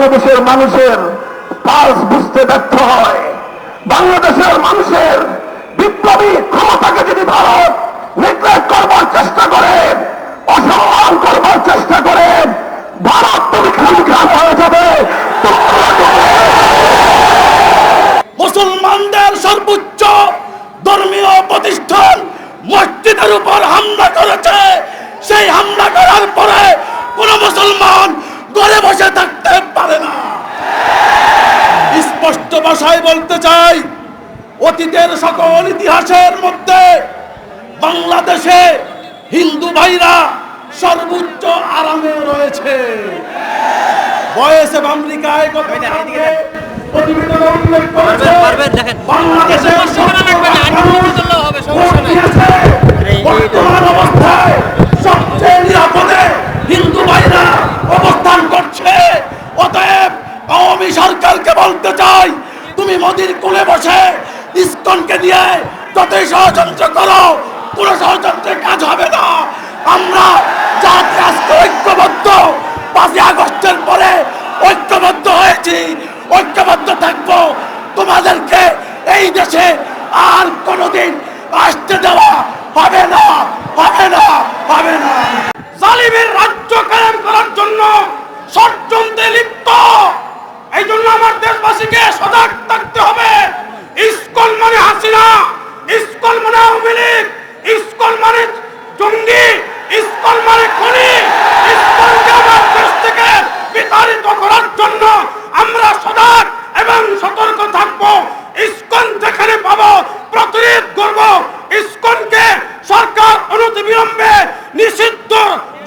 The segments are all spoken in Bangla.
বাংলাদেশের মানুষের পালস বুঝতে ব্যর্থ হয়। বাংলাদেশের মানুষের বিপ্লবী ক্ষমতাকে যদি ভারত নেগলেক্ট করবার চেষ্টা করে অসম্মান করবার চেষ্টা করে, ভারত তুমি খামখাম হয়ে যাবে। মুসলমানদের সর্বোচ্চ ধর্মীয় প্রতিষ্ঠান মসজিদের উপর হামলা করেছে। সেই হামলা করার পরে কোন মুসলমান ঘরে বসে থাকতে পারে না স্পষ্ট ভাষায় বলতে চাই অতীতের সকল ইতিহাসের মধ্যে বাংলাদেশে হিন্দু ভাইরা সর্বোচ্চ আরামে রয়েছে। অফ আমেরিকায় প্রতিবেদনে উল্লেখ করেছে দেখেন। বাংলাদেশের মেনে বর্তমান অবস্থায় সবচেয়ে নিরাপদে হিন্দু ভাইরা অবস্থান করছে। অতএব আওয়ামী সরকারকে বলতে চাই তুমি মোদির কোলে বসে ইস্কনকে দিয়ে যতই ষড়যন্ত্র করো, কোনো ষড়যন্ত্রের কাজ হবে না। আমরা জাতি আজকে ঐক্যবদ্ধ। পাঁচই আগস্টের পরে ঐক্যবদ্ধ হয়েছি, ঐক্যবদ্ধ থাকব। তোমাদেরকে এই দেশে আর কোনোদিন আসতে দেওয়া হবে না হবে না হবে না। জালিমের রাজ্য কায়েম করার জন্য ষড়যন্ত্রে লিপ্ত। এই জন্য আমার দেশবাসীকে সজাগ থাকতে হবে ইস্কল মানে হাসিনা মানে আওয়ামী লীগ মানে জঙ্গি ইস্কল মানে খনি। বিতাড়িত করার জন্য আমরা সজাগ এবং সতর্ক থাকব। ইস্কন যেখানে পাবো, প্রতিরোধ করব। ইস্কনকে সরকার অনতি বিলম্বে নিষিদ্ধ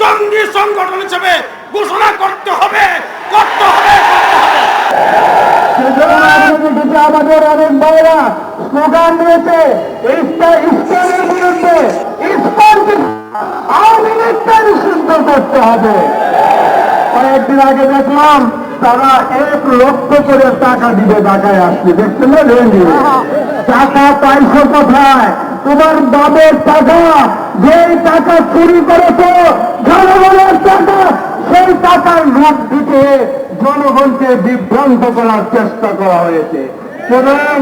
জঙ্গি সংগঠন হিসেবে ঘোষণা করতে হবে করতে হবে করতে হবে। আমাদের অনেক ভাইরা স্লোগান দিয়েছে ইসলামের বিরুদ্ধে ইসলামকে আওয়ামী লীগকে করতে হবে। কয়েকদিন আগে দেখলাম, তারা এক লক্ষ করে টাকা দিবে ঢাকায় আসছে দেখছেন না রেলি টাকা পাইছো কোথায়? তোমার বাবের টাকা, যেই টাকা চুরি করেছ, জনগণের টাকা, সেই টাকার লুট দিতে জনগণকে বিভ্রান্ত করার চেষ্টা করা হয়েছে। সুতরাং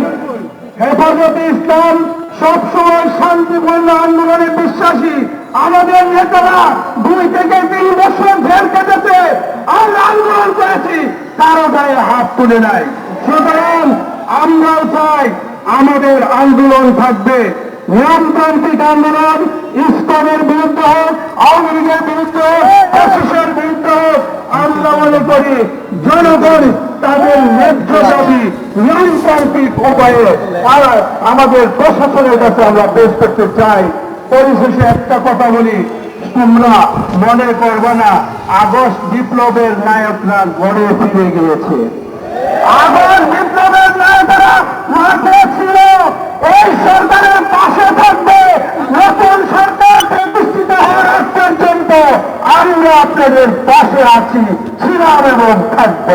হেফাজতে ইসলাম সবসময় শান্তিপূর্ণ আন্দোলনে বিশ্বাসী। আমাদের নেতারা দুই থেকে তিন বছর জেল কেটেছে। আমরা আন্দোলন করেছি, কারও গায়ে হাত তুলে নাই। সুতরাং আমরাও চাই আমাদের আন্দোলন থাকবে। নিয়মতান্ত্রিক আন্দোলন, ইসলামের বিরুদ্ধে হোক, আওয়ামী লীগের বিরুদ্ধে হোক বিরুদ্ধে হোক, আমরা মনে করি জনগণ নিয়মতান্ত্রিক উপায়ে আর আমাদের প্রশাসনের কাছে আমরা পেশ করতে চাই। পরিশেষে একটা কথা বলি, তোমরা মনে করবে না, আগস্ট বিপ্লবের নায়করা গড়ে ফিরে গিয়েছে। আগস্ট বিপ্লবের নায়করা মাঠে ছিল, এই সরকারের পাশে থাকবে, নতুন সরকার প্রতিষ্ঠিত হওয়ার পর্যন্ত আমরা আপনাদের পাশে আছি, ছিলাম এবং থাকব।